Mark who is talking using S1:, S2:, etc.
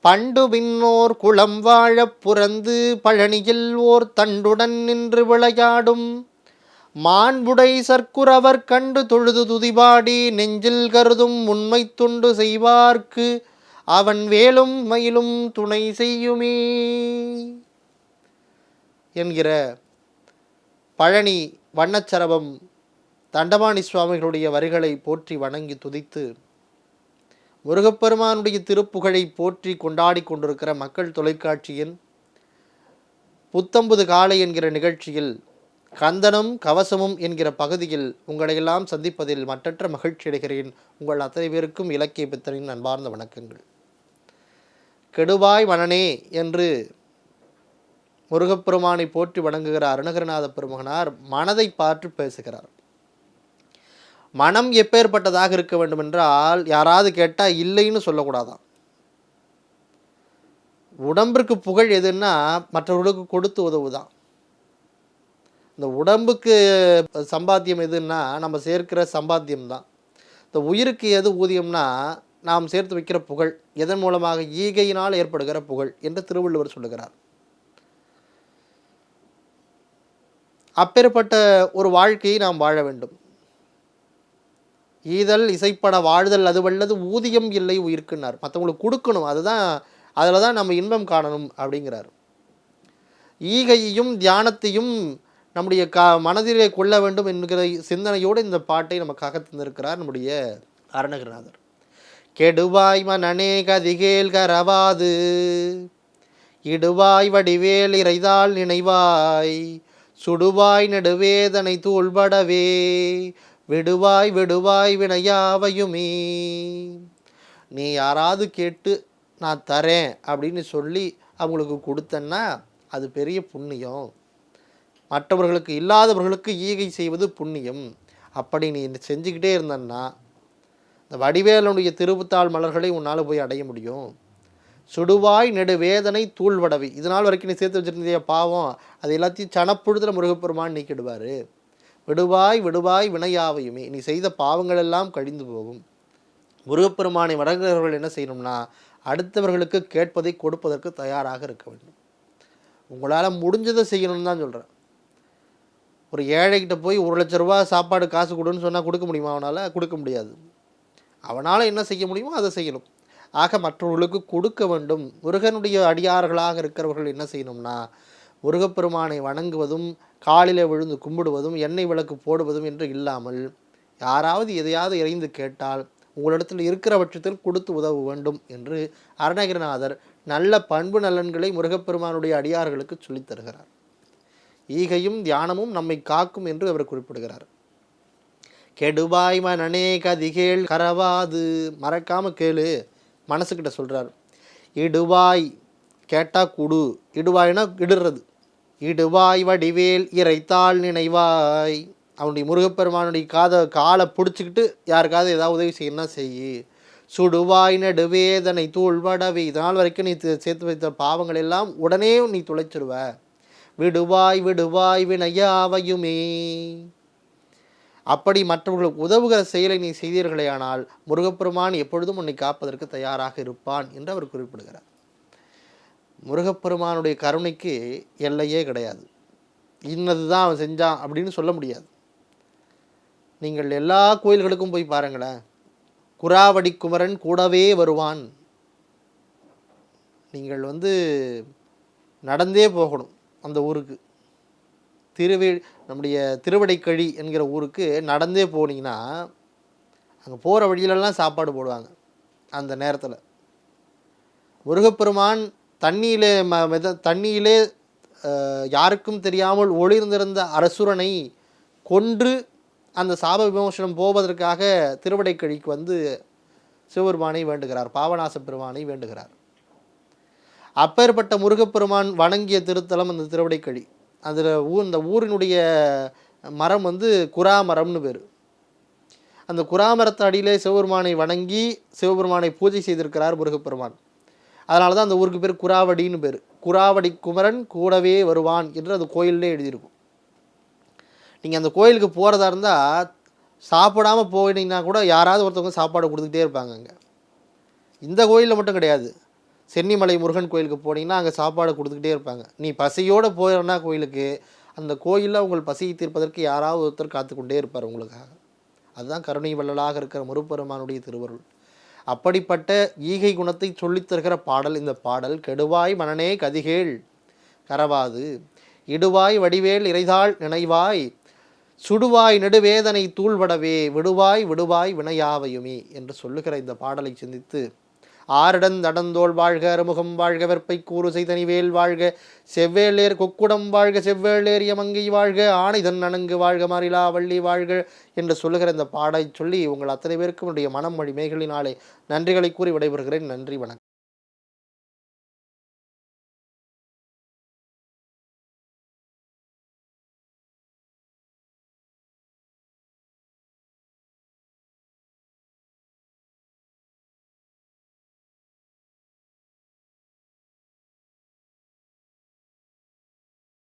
S1: பண்டு பின்னோர் குளம் வாழப் புறந்து பழனியில் ஓர் தண்டுடன் நின்று விளையாடும். மாண்புடை சர்க்குரவர் கண்டு தொழுது துதிபாடி நெஞ்சில் கருதும் உண்மை துண்டு செய்வார்க்கு அவன் வேலும் மயிலும் துணை செய்யுமே. என்கிற பழனி வண்ணச்சரபம் தண்டபாணி சுவாமிகளுடைய வரிகளை போற்றி வணங்கி துதித்து முருகப்பெருமானுடைய திருப்புகழை போற்றி கொண்டாடி கொண்டிருக்கிற மக்கள் தொலைக்காட்சியின் புத்தம்புது காலை என்கிற நிகழ்ச்சியில் கந்தனும் கவசமும் என்கிற பகுதியில் உங்களையெல்லாம் சந்திப்பதில் மற்றற்ற மகிழ்ச்சி அடைகிறேன். உங்கள் அத்தனை பேருக்கும் இலக்கிய பித்தனின் அன்பார்ந்த வணக்கங்கள். கெடுவாய் மணனே என்று முருகப்பெருமானை போற்றி வணங்குகிற அருணகிரநாத பெருமகனார் மனதை பார்த்து பேசுகிறார். மனம் எப்பேற்பட்டதாக இருக்க வேண்டும் என்றால் யாராவது கேட்டால் இல்லைன்னு சொல்லக்கூடாதான். உடம்பிற்கு புகழ் எதுன்னா மற்றவர்களுக்கு கொடுத்து உதவுதான். இந்த உடம்புக்கு சம்பாத்தியம் எதுன்னா நம்ம சேர்க்கிற சம்பாத்தியம் தான் இந்த உயிருக்கு எது ஊதியம்னா நாம் சேர்த்து வைக்கிற புகழ் எதன் மூலமாக? ஈகையினால் ஏற்படுகிற புகழ் என்று திருவள்ளுவர் சொல்லுகிறார். அப்பேற்பட்ட ஒரு வாழ்க்கையை நாம் வாழ வேண்டும். ஈதல் இசைப்பட வாழ்தல் அது வல்லது ஊதியம் இல்லை உயிர்க்குனார். மற்றவங்களுக்கு கொடுக்கணும். அதுதான் அதில் தான் நம்ம இன்பம் காணணும் அப்படிங்கிறார். ஈகையையும் தியானத்தையும் நம்முடைய க மனதிலே கொள்ள வேண்டும் என்கிற சிந்தனையோடு இந்த பாட்டை நமக்காக தந்திருக்கிறார் நம்முடைய அருணகிரிநாதர். கெடுவாய் மனநே கதிகேல் கரவாது இடுவாய் வடிவேல் இறைதால் நினைவாய் சுடுவாய் நெடுவேதனை தூள்படவே விடுவாய் விடுவாய் வினையாவையுமே. நீ யாராவது கேட்டு நான் தரேன் அப்படின்னு சொல்லி அவங்களுக்கு கொடுத்தன்னா அது பெரிய புண்ணியம். மற்றவர்களுக்கு இல்லாதவர்களுக்கு ஈகை செய்வது புண்ணியம். அப்படி நீ செஞ்சுக்கிட்டே இருந்தன்னா இந்த வடிவேலனுடைய திருவுத்தாள் மலர்களை உன்னால் போய் அடைய முடியும். சுடுவாய் நெடுவேதனை தூள்வடவி. தூள்வடவை இதனால் வரைக்கும் நீ சேர்த்து வச்சிருந்திய பாவம்? அது எல்லாத்தையும் சனப்புழுதில் முருகப்பெருமான் நீக்கிடுவார். விடுவாய் விடுவாய் வினையாவையுமே. நீ செய்த பாவங்கள் எல்லாம் கழிந்து போகும். முருகப்பெருமானை வணங்குகிறவர்கள் என்ன செய்யணும்னா அடுத்தவர்களுக்கு கேட்பதை கொடுப்பதற்கு தயாராக இருக்க வேண்டும். உங்களால் முடிஞ்சதை செய்யணும்னு தான் சொல்கிறேன் ஒரு ஏழைகிட்ட போய் ஒரு லட்ச ரூபா சாப்பாடு காசு கொடுன்னு சொன்னால் கொடுக்க முடியுமா அவனால்? கொடுக்க முடியாது. அவனால் என்ன செய்ய முடியுமோ அதை செய்யணும். ஆக மற்றவர்களுக்கு கொடுக்க வேண்டும். முருகனுடைய அடியார்களாக இருக்கிறவர்கள் என்ன செய்யணும்னா முருகப்பெருமானை வணங்குவதும் காலில் விழுந்து கும்பிடுவதும் எண்ணெய் விளக்கு போடுவதும் என்று இல்லாமல் யாராவது எதையாவது இறைந்து கேட்டால் உங்களிடத்தில் இருக்கிற பட்சத்தில் கொடுத்து உதவ வேண்டும் என்று அருணகிரிநாதர் நல்ல பண்பு நலன்களை முருகப்பெருமானுடைய அடியார்களுக்கு சொல்லித் தருகிறார். ஈகையும் தியானமும் நம்மை காக்கும் என்று அவர் குறிப்பிடுகிறார். கெடுபாய் மனநே கதிகேள் கரவாது. மறக்காம கேளு மனசுக்கிட்ட சொல்கிறார் இடுவாய் கேட்டால் குடு இடுவாய்னா இடுறது. இடுவாய் வடிவேல் இறைத்தாள் நினைவாய். அவனுடைய முருகப்பெருமானுடைய காதை காலை பிடிச்சிக்கிட்டு யாருக்காவது ஏதாவது உதவி செய்யணும்னா செய் சுடுவாய் நடுவேதனை தூள்வடவே இதனால் வரைக்கும் நீ சேர்த்து வைத்த பாவங்கள் எல்லாம் உடனே நீ துளைச்சிடுவ விடுவாய் விடுவாய் வினையாவையுமே. அப்படி மற்றவர்களுக்கு உதவுகிற செயலை நீ செய்தீர்களேயானால் முருகப்பெருமான் எப்பொழுதும் உன்னை காப்பதற்கு தயாராக இருப்பான் என்று அவர் குறிப்பிடுகிறார். முருகப்பெருமானுடைய கருணைக்கு எல்லையே கிடையாது. இன்னது தான் அவன் செஞ்சான் அப்படின்னு சொல்ல முடியாது. நீங்கள் எல்லா கோயில்களுக்கும் போய் பாருங்களேன். குராவடி குமரன் கூடவே வருவான். நீங்கள் வந்து நடந்தே போகணும் அந்த ஊருக்கு. திருவி நம்முடைய திருவடைக்கழி என்கிற ஊருக்கு நடந்தே போனீங்கன்னா அங்கே போகிற வழியிலெல்லாம் சாப்பாடு போடுவாங்க அந்த நேரத்தில். முருகப்பெருமான் தண்ணியிலே ம மித தண்ணியிலே யாருக்கும் தெரியாமல் ஒளிர்ந்திருந்த அரசுரனை கொன்று அந்த சாப விமோசனம் போவதற்காக திருவடைக்கழிக்கு வந்து சிவபெருமானை வேண்டுகிறார் பாவநாச பெருமானை வேண்டுகிறார். அப்பேற்பட்ட முருகப்பெருமான் வணங்கிய திருத்தலம் அந்த திருவடைக்கழி. அதில் ஊர் இந்த ஊரினுடைய மரம் வந்து குரா மரம்னு பேர். அந்த குராமரத்து அடியிலே சிவபெருமானை வணங்கி சிவபெருமானை பூஜை செய்திருக்கிறார் முருகப்பெருமான். அதனால தான் அந்த ஊருக்கு பேர் குராவடின்னு பேர். குராவடி குமரன் கூடவே வருவான் என்று அந்த கோயிலே எழுதியிருக்கும். நீங்கள் அந்த கோயிலுக்கு போகிறதா இருந்தால் சாப்பிடாம போயிட்டீங்கன்னா கூட யாராவது ஒருத்தவங்க சாப்பாடு கொடுத்துக்கிட்டே இருப்பாங்க அங்கே. இந்த கோயிலில் மட்டும் கிடையாது. சென்னிமலை முருகன் கோயிலுக்கு போனீங்கன்னா அங்கே சாப்பாடு கொடுத்துக்கிட்டே இருப்பாங்க. நீ பசியோடு போயிடனா கோயிலுக்கு அந்த கோயிலில் உங்கள் பசியை தீர்ப்பதற்கு யாராவது ஒருத்தர் காத்துக்கொண்டே இருப்பார் உங்களுக்காக. அதுதான் கருணை வள்ளலாக இருக்கிற முருப்பெருமானுடைய திருவருள். அப்படிப்பட்ட ஈகை குணத்தை சொல்லித்தருகிற பாடல் இந்த பாடல் கெடுவாய் மனனே கதிகேள். கரவாது. இடுவாய் வடிவேல் இறைதாள் நினைவாய். சுடுவாய் நெடுவேதனை தூள்வடவே விடுவாய் விடுவாய் வினையாவையுமே என்று சொல்லுகிற இந்த பாடலை சிந்தித்து ஆரிடன் தடந்தோள் வாழ்க அறுமுகம் வாழ்க வெற்பை கூறு செய்தனிவேல் வாழ்க செவ்வேளேர் கொக்குடம் வாழ்க செவ்வேளேர் யமங்கை வாழ்க ஆணைதன் அணங்கு வாழ்க மாறிலா வள்ளி வாழ்க என்று சொல்லுகிற இந்த பாடை சொல்லி உங்கள் அத்தனை பேருக்கும் என்னுடைய மனம் மொழி மேகலினாலே நன்றிகளை கூறி விடைபெறுகிறேன். நன்றி வணக்கம்.